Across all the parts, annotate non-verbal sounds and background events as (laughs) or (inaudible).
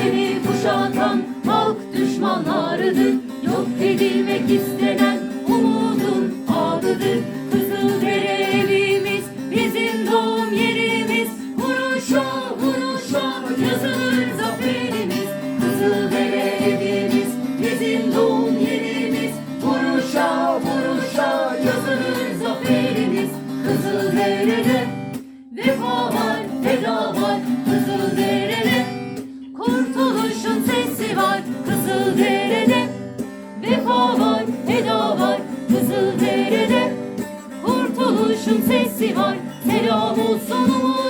Ülkemi kuşatan halk düşmanlarıdır Yok edilmek istenen umudun adıdır Kızıldereli evimiz bizim doğum yerimiz. Vuruşa vuruşa yazılır olsun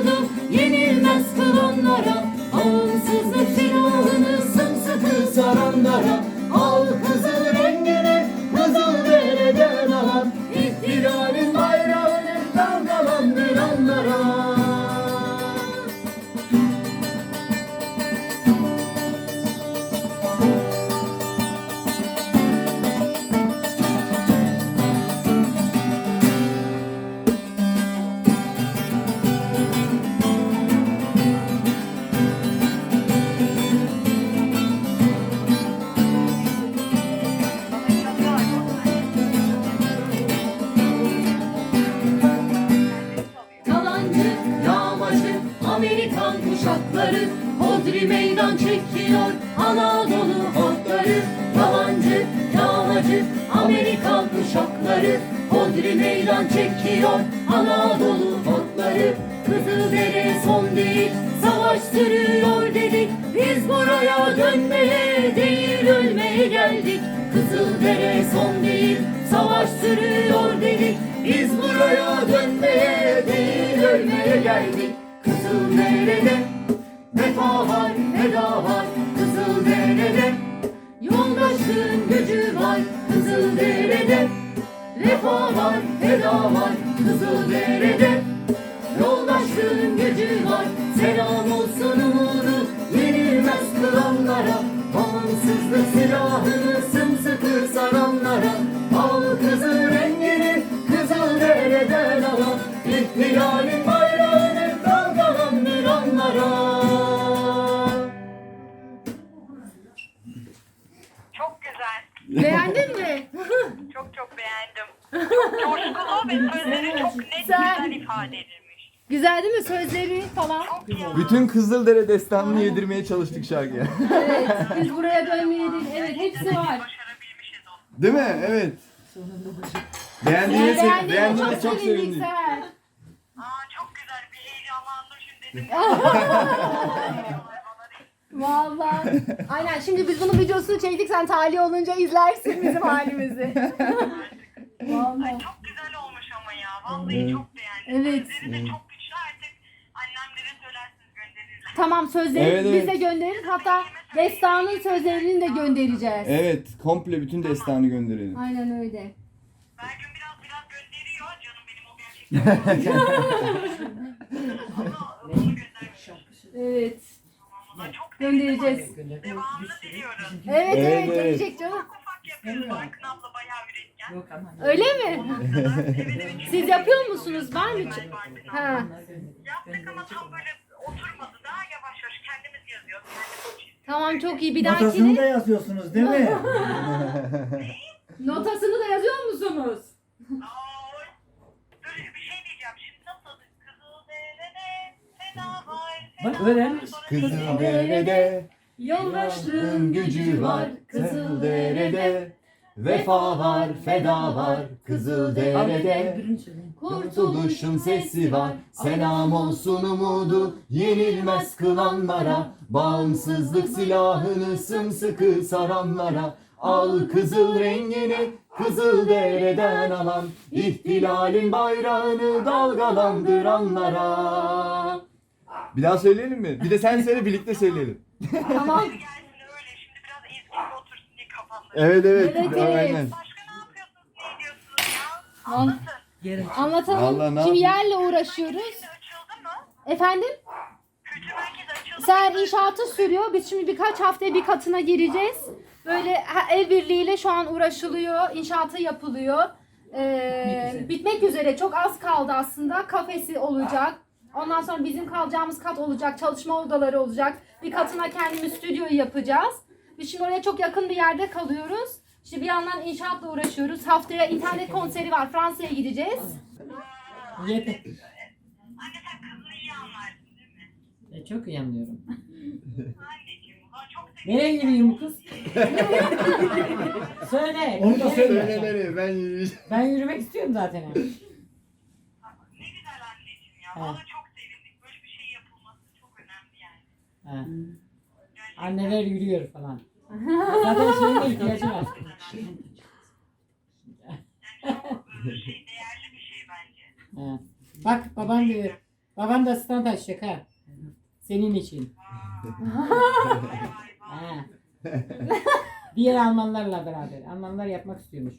kuşakları Hodri meydan çekiyor Anadolu otları Yalancı, yağmacı, Amerikan kuşakları. Hodri meydan çekiyor Anadolu otları Kızıldere son değil Savaş sürüyor dedik. Biz buraya dönmeye değil ölmeye geldik. Kızıldere son değil Savaş sürüyor dedik. Biz buraya dönmeye değil ölmeye geldik. Kızıldere'de vefa var, eda var Kızıldere'de Yoldaşlığın gücü var Kızıldere'de Vefa var, eda var Kızıldere'de Yoldaşlığın gücü var Selam olsun umudu Yenilmez kılanlara. Bağımsızlık silahını sımsıkı ve sözleri çok net Güzel. ifade edilmiş. Güzel değil mi? Sözleri falan. Çok iyi. Bütün Kızıldere destanını yedirmeye çalıştık şarkıya. Evet. Biz buraya dönmeye değil. Evet hepsi var. Başarabilmişiz onu. Değil mi? Evet. Beğendiğiniz, Beğendiğine beğendiğinize çok çok sevindik. Aa çok güzel bir heyecanlandım şimdi dedim. (laughs) Vallahi. Aynen şimdi biz bunun videosunu çektik sen talih olunca izlersin bizim halimizi. Ay çok olmuş çok beğendim. Evet. Sözleri de çok güçlü artık. Annemlere söylersiniz gönderirler. Tamam sözleri Evet, biz evet. de göndeririz. Hatta destanın sözlerini de göndereceğiz. Evet, komple bütün destanı gönderelim. Aynen öyle. Belki biraz biraz gönderiyor. Canım benim o gerçekten. Ama (laughs) onu göndermiş. Evet. Vallahi çok sevindim. Göndereceğiz. Devamını diliyoruz. Evet Evet, evet, evet. gelecek canım. Ufak ufak yapıyoruz. Barkın abla bayağı üretken. Öyle mi? (laughs) Siz yapıyor musunuz? Var mı? Ha. Yaptık ama tam böyle oturmadı. Daha yavaş yavaş kendimiz yazıyoruz. Kendimiz çiziyoruz. Tamam çok iyi. Bir Notasını dahakine da yazıyorsunuz değil mi? (laughs) notasını da yazıyor musunuz? Aa, dur bir şey diyeceğim. Şimdi nasıl? Kızılderide feda var. Bak, feda öğren. var. Sonra- Kızıldere'de Yoldaşlığın gücü var. Kızıldere'de vefa var, feda var. Kızıldere'de kurtuluşun sesi var. Selam olsun umudu yenilmez kılanlara. Bağımsızlık silahını sımsıkı saranlara. Al kızıl rengini Kızıldere'den alan ihtilalin bayrağını dalgalandıranlara. Bir daha söyleyelim mi? Bir de sen söyle birlikte söyleyelim. Tamam. Evet evet. Evet, evet. Aynen. Başka ne yapıyorsunuz? Ne ediyorsunuz ya? An- Anlatın. Anlatalım. Vallahi ne Şimdi yapayım? yerle uğraşıyoruz. Şimdi açıldı mı? Efendim? Kültür merkezi açıldı Ser mı? inşaatı sürüyor. Biz şimdi birkaç haftaya bir katına gireceğiz. Böyle ha- el birliğiyle şu an uğraşılıyor. İnşaatı yapılıyor. Ee, bitmek üzere. Çok az kaldı aslında. Kafesi olacak. Ondan sonra bizim kalacağımız kat olacak. Çalışma odaları olacak. Bir katına kendimiz stüdyoyu yapacağız. Biz şimdi oraya çok yakın bir yerde kalıyoruz. İşte bir yandan inşaatla uğraşıyoruz. Haftaya internet konseri var. Fransa'ya gideceğiz. Yeter. Anne sen kızını iyi anlarsın değil mi? E, çok iyi anlıyorum. Anneciğim ulan (laughs) çok. Nereye yürüyeyim kız? (laughs) Söyle. Onu da nereye söyle. yürüyeceğim? ben yürüyeceğim. Ben yürümek istiyorum zaten. Ne güzel anneciğim ya. Valla çok sevindik. Böyle bir şey yapılması çok önemli yani. Ha. Gerçekten. Anneler yürüyor falan. Zaten şeyin de ihtiyacı var. şey değerli bir şey bence. Ha. Bak baban diyor. Baban da stand açacak ha. Senin için. Vay vay vay. Ha. Diğer Almanlarla beraber. Almanlar yapmak istiyormuş.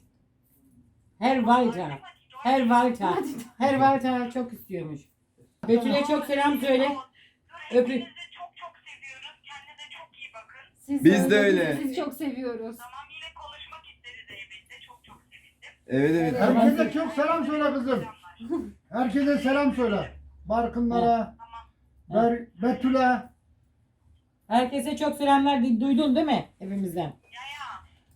Her Walter. Her Walter. Her Walter çok istiyormuş. Betül'e çok selam söyle. Öpün. Siz Biz de öyle. öyle. Sizi çok seviyoruz. Tamam yine konuşmak isteriz elbette. Çok çok sevindim. Evet evet. Evet. Herkese çok selam söyle kızım. Herkese selam söyle. Barkınlara, Tamam. Ber Betül'e. Herkese çok selamlar du- duydun değil mi? Hepimizden. Ya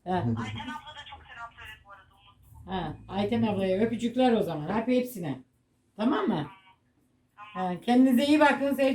ya. Ha. Ayten abla da çok selam söyledi bu arada unuttum. Ha. Ayten ablaya öpücükler o zaman. Hep hepsine. Tamam mı? Ha. Kendinize iyi bakın. Sev